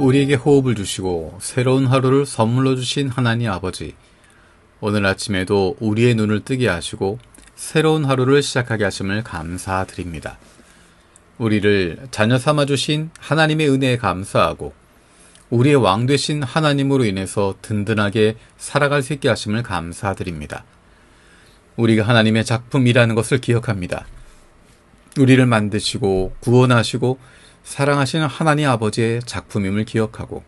우리에게 호흡을 주시고 새로운 하루를 선물로 주신 하나님 아버지. 오늘 아침에도 우리의 눈을 뜨게 하시고 새로운 하루를 시작하게 하심을 감사드립니다. 우리를 자녀 삼아 주신 하나님의 은혜에 감사하고 우리의 왕 되신 하나님으로 인해서 든든하게 살아갈 수 있게 하심을 감사드립니다. 우리가 하나님의 작품이라는 것을 기억합니다. 우리를 만드시고 구원하시고 사랑하시는 하나님 아버지의 작품임을 기억하고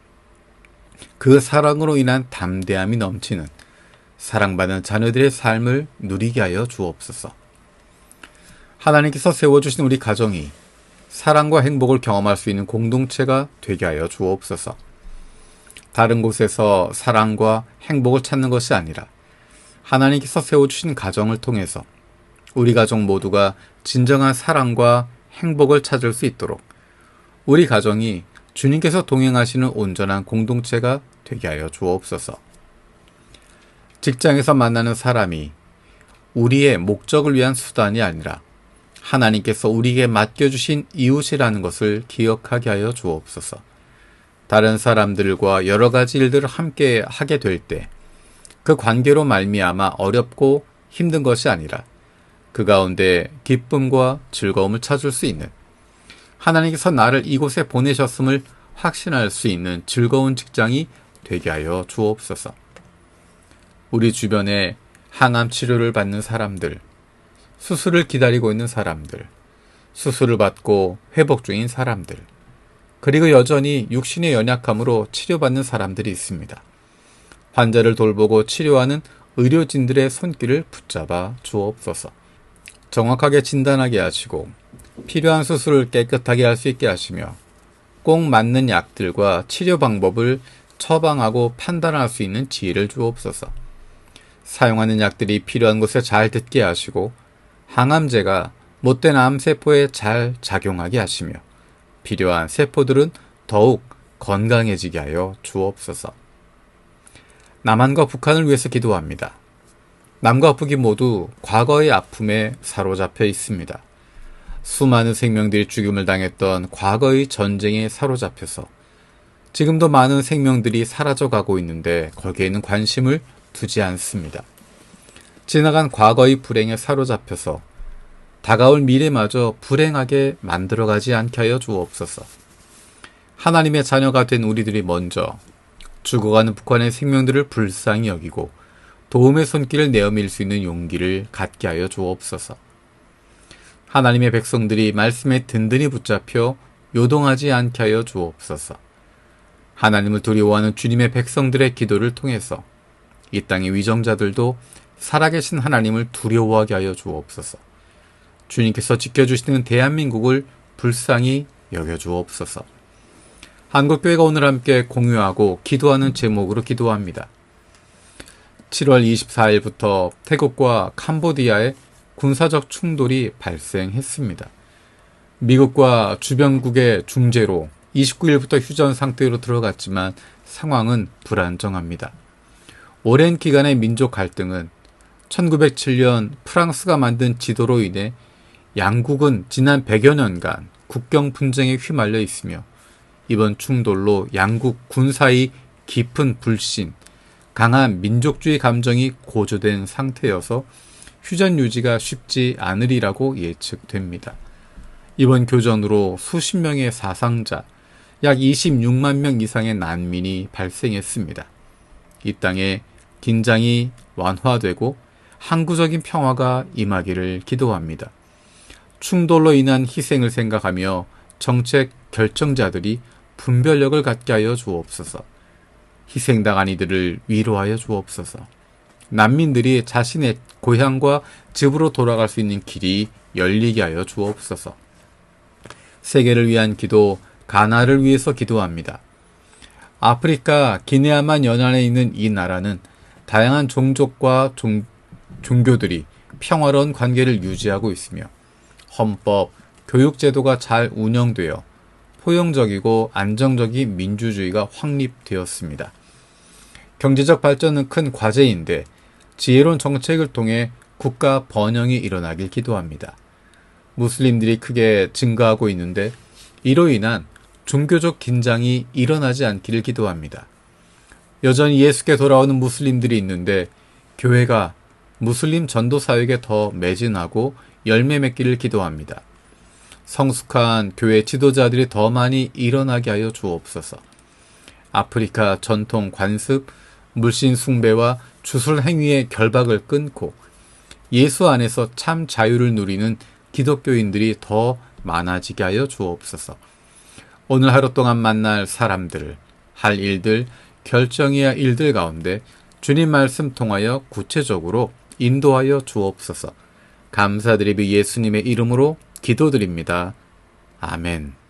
그 사랑으로 인한 담대함이 넘치는 사랑받는 자녀들의 삶을 누리게 하여 주옵소서. 하나님께서 세워주신 우리 가정이 사랑과 행복을 경험할 수 있는 공동체가 되게 하여 주옵소서. 다른 곳에서 사랑과 행복을 찾는 것이 아니라 하나님께서 세워주신 가정을 통해서 우리 가족 모두가 진정한 사랑과 행복을 찾을 수 있도록 우리 가정이 주님께서 동행하시는 온전한 공동체가 되게 하여 주옵소서. 직장에서 만나는 사람이 우리의 목적을 위한 수단이 아니라 하나님께서 우리에게 맡겨주신 이웃이라는 것을 기억하게 하여 주옵소서. 다른 사람들과 여러 가지 일들을 함께 하게 될 때 그 관계로 말미암아 어렵고 힘든 것이 아니라 그 가운데 기쁨과 즐거움을 찾을 수 있는 하나님께서 나를 이곳에 보내셨음을 확신할 수 있는 즐거운 직장이 되게 하여 주옵소서. 우리 주변에 항암 치료를 받는 사람들, 수술을 기다리고 있는 사람들, 수술을 받고 회복 중인 사람들, 그리고 여전히 육신의 연약함으로 치료받는 사람들이 있습니다. 환자를 돌보고 치료하는 의료진들의 손길을 붙잡아 주옵소서. 정확하게 진단하게 하시고 필요한 수술을 깨끗하게 할 수 있게 하시며 꼭 맞는 약들과 치료 방법을 처방하고 판단할 수 있는 지혜를 주옵소서. 사용하는 약들이 필요한 곳에 잘 듣게 하시고 항암제가 못된 암세포에 잘 작용하게 하시며 필요한 세포들은 더욱 건강해지게 하여 주옵소서. 남한과 북한을 위해서 기도합니다. 남과 북이 모두 과거의 아픔에 사로잡혀 있습니다. 수많은 생명들이 죽임을 당했던 과거의 전쟁에 사로잡혀서 지금도 많은 생명들이 사라져 가고 있는데 거기에는 관심을 두지 않습니다. 지나간 과거의 불행에 사로잡혀서 다가올 미래마저 불행하게 만들어가지 않게 하여 주옵소서. 하나님의 자녀가 된 우리들이 먼저 죽어가는 북한의 생명들을 불쌍히 여기고 도움의 손길을 내어밀 수 있는 용기를 갖게 하여 주옵소서. 하나님의 백성들이 말씀에 든든히 붙잡혀 요동하지 않게 하여 주옵소서. 하나님을 두려워하는 주님의 백성들의 기도를 통해서 이 땅의 위정자들도 살아계신 하나님을 두려워하게 하여 주옵소서. 주님께서 지켜주시는 대한민국을 불쌍히 여겨 주옵소서. 한국교회가 오늘 함께 공유하고 기도하는 제목으로 기도합니다. 7월 24일부터 태국과 캄보디아의 군사적 충돌이 발생했습니다. 미국과 주변국의 중재로 29일부터 휴전 상태로 들어갔지만 상황은 불안정합니다. 오랜 기간의 민족 갈등은 1907년 프랑스가 만든 지도로 인해 양국은 지난 100여 년간 국경 분쟁에 휘말려 있으며 이번 충돌로 양국 군사의 깊은 불신, 강한 민족주의 감정이 고조된 상태여서 휴전 유지가 쉽지 않으리라고 예측됩니다. 이번 교전으로 수십 명의 사상자, 약 26만 명 이상의 난민이 발생했습니다. 이 땅에 긴장이 완화되고 항구적인 평화가 임하기를 기도합니다. 충돌로 인한 희생을 생각하며 정책 결정자들이 분별력을 갖게 하여 주옵소서. 희생당한 이들을 위로하여 주옵소서. 난민들이 자신의 고향과 집으로 돌아갈 수 있는 길이 열리게 하여 주옵소서. 세계를 위한 기도, 가나를 위해서 기도합니다. 아프리카 기네아만 연안에 있는 이 나라는 다양한 종족과 종, 종교들이 평화로운 관계를 유지하고 있으며 헌법, 교육제도가 잘 운영되어 포용적이고 안정적인 민주주의가 확립되었습니다. 경제적 발전은 큰 과제인데 지혜로운 정책을 통해 국가 번영이 일어나길 기도합니다. 무슬림들이 크게 증가하고 있는데 이로 인한 종교적 긴장이 일어나지 않기를 기도합니다. 여전히 예수께 돌아오는 무슬림들이 있는데 교회가 무슬림 전도 사역에 더 매진하고 열매 맺기를 기도합니다. 성숙한 교회 지도자들이 더 많이 일어나게 하여 주옵소서. 아프리카 전통 관습, 물신 숭배와 주술 행위의 결박을 끊고 예수 안에서 참 자유를 누리는 기독교인들이 더 많아지게 하여 주옵소서. 오늘 하루 동안 만날 사람들, 할 일들, 결정해야 할 일들 가운데 주님 말씀 통하여 구체적으로 인도하여 주옵소서. 감사드리며 예수님의 이름으로 기도드립니다. 아멘.